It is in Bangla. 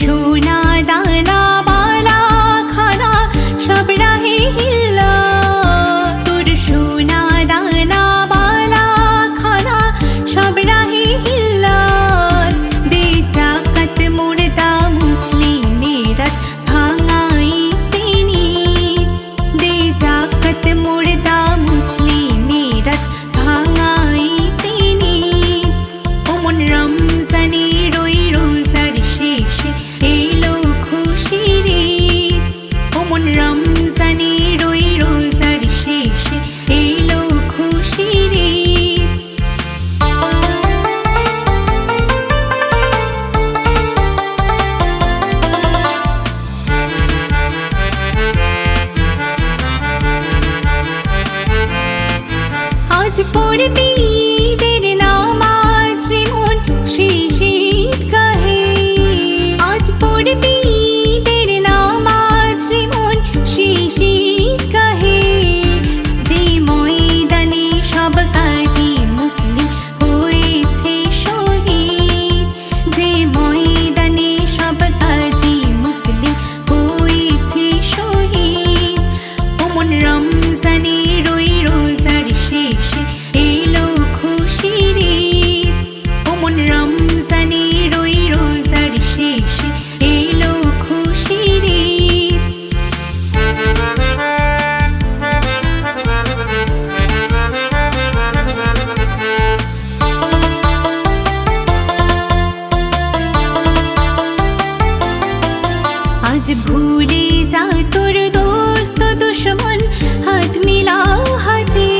সোনা দানা বালা খানা সব রাহি রমজানের ওই রোজার শেষে এলো খুশির আজ পড়বি আজ ভুলে যা তোর দোস্ত দুশ্মন হাত মিলাও হাতে।